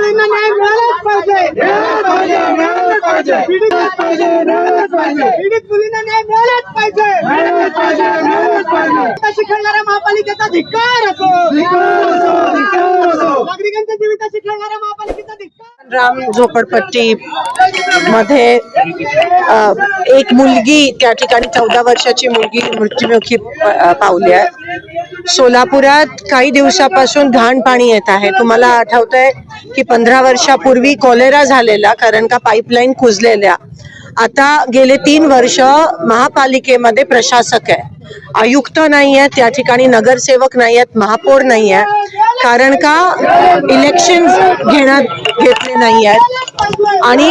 मुलींना न्याय मिळालाच पाहिजे. पीडित मुलींना न्याय मिळालाच पाहिजे. जीविताशी खेळणाऱ्या महापालिकेचा धिक्कार असो. नागरिकांच्या जीविताशी खेळणाऱ्या महापालिकेचा धिक्कार राम झोपडपट्टी मध्ये एक मुलगी त्या ठिकाणी चौदा वर्षाची मुलगी मृत्युमुखी पावली आहे. सोलापुरात काही दिवसापासून घाण पाणी येत आहे. तुम्हाला आठवतंय की पंधरा वर्षापूर्वी कॉलेरा झालेला कारण का पाईपलाईन कुजलेल्या आता गेले तीन वर्ष महापालिकेमध्ये प्रशासक आहे. आयुक्त नाही आहेत त्या ठिकाणी नगरसेवक नाही आहेत महापौर नाही आहे कारण का इलेक्शन घेण्यात घेतले नाही आहेत आणि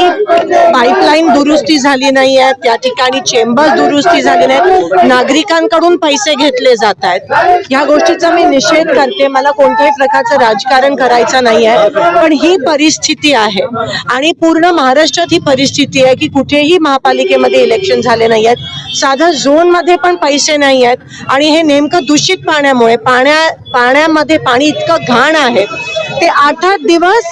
पाईपलाईन दुरुस्ती झाली नाही आहे त्या ठिकाणी चेंबर दुरुस्ती झाली नाही नागरिकांकडून पैसे घेतले जात आहेत. ह्या गोष्टीचा मी निषेध करते. मला कोणत्याही प्रकारचं राजकारण करायचं नाही आहे पण ही परिस्थिती आहे. आणि पूर्ण महाराष्ट्रात ही परिस्थिती आहे की कुठेही महापालिकेमध्ये इलेक्शन झाले नाही आहेत साधा झोनमध्ये पण पैसे नाही आहेत आणि हे नेमकं दूषित पाण्यामुळे पाण्या पाण्यामध्ये पाणी इतकं घाण आहे. ते आठ आठ दिवस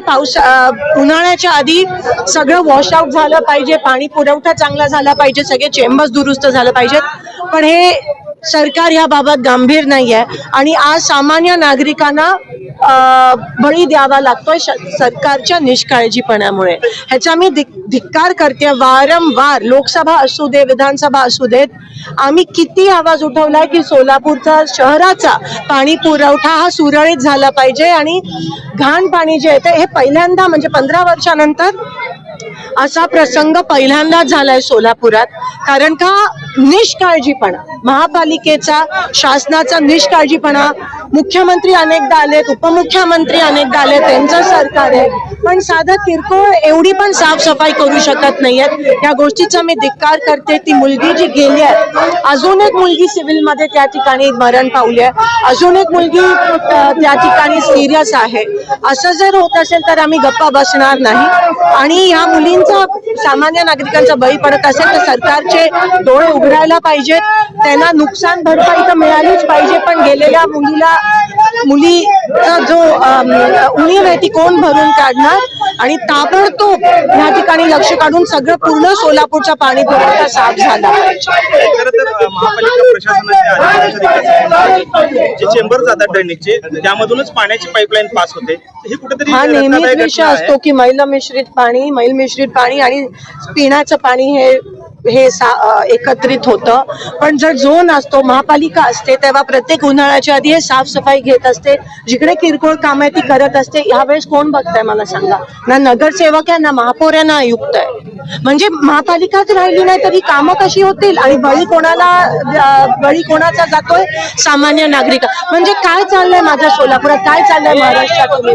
पाऊस उन्हाळ्याच्या आधी सगळं वॉश आउट झालं पाहिजे पाणी पुरवठा चांगला झाला पाहिजे सगळे चेंबर्स दुरुस्त झालं पाहिजेत. पण हे सरकार याबाबत गंभीर नाही आहे आणि आज सामान्य नागरिकांना बळी द्यावा लागतोय श- सरकारच्या निष्काळजीपणामुळे. ह्याचा मी धिक- धिक्कार करते वारंवार लोकसभा असू दे विधानसभा असू देत आम्ही किती आवाज उठवलाय की सोलापूरचा शहराचा पाणी पुरवठा हा सुरळीत झाला पाहिजे आणि घाण पाणी जे येतं हे पहिल्यांदा म्हणजे पंधरा वर्षानंतर असा प्रसंग पहिल्यांदाच झालाय सोलापुरात. कारण का निष्काळजीपणा. महापालिकेचा शासनाचा निष्काळजीपणा. मुख्यमंत्री अनेकदा आलेत उपमुख्यमंत्री अनेकदा आले त्यांचं सरकार आहे. पण साधं किरकोळ एवढी पण साफसफाई करू शकत नाहीयेत. या गोष्टीचा मी धिक्कार करते. ती मुलगी जी गेली आहे अजून एक मुलगी सिव्हिलमध्ये त्या ठिकाणी मरण पावली आहे. अजून एक मुलगी त्या ठिकाणी सिरियस आहे. असं जर होत असेल तर आम्ही गप्पा बसणार नाही. आणि ह्या मुलींचा सामान्य नागरिकांचा बळी पडत असेल तर सरकारचे डोळे उघडायला पाहिजेत. त्यांना नुकसान भरपाई तर मिळालीच पाहिजे पण गेलेल्या मुलीला मुलीचा जो उणीव आहे ती कोण भरून काढणार? आणि ताबडतोब या ठिकाणी लक्ष काढून सगळं पूर्ण सोलापूरचा पाणी पुरवठा साफ झाला. महापालिका प्रशासनाचे चेंबर जातात ड्रेनेजचे त्यामधूनच पाण्याची पाईपलाईन पास होते. हे कुठेतरी हा नेहमीच विषय. असतो की मैल मिश्रित पाणी मैल मिश्रित पाणी आणि पिण्याचं पाणी हे हे सा एकत्रित होतं. पण जर झोन असतो महापालिका असते तेव्हा प्रत्येक उन्हाळ्याच्या आधी हे साफसफाई घेत असते. जिकडे किरकोळ काम आहे ती करत असते. यावेळेस कोण बघताय मला सांगा? ना नगरसेवक आहे ना महापौर आहे ना आयुक्त आहे. म्हणजे महापालिकाच राहिली नाही तरी कामं कशी होतील? आणि बळी कोणाला बळी कोणाचा जातोय? सामान्य नागरिक. म्हणजे काय चाललंय माझ्या सोलापुरात? काय चाललंय महाराष्ट्रात तुम्ही?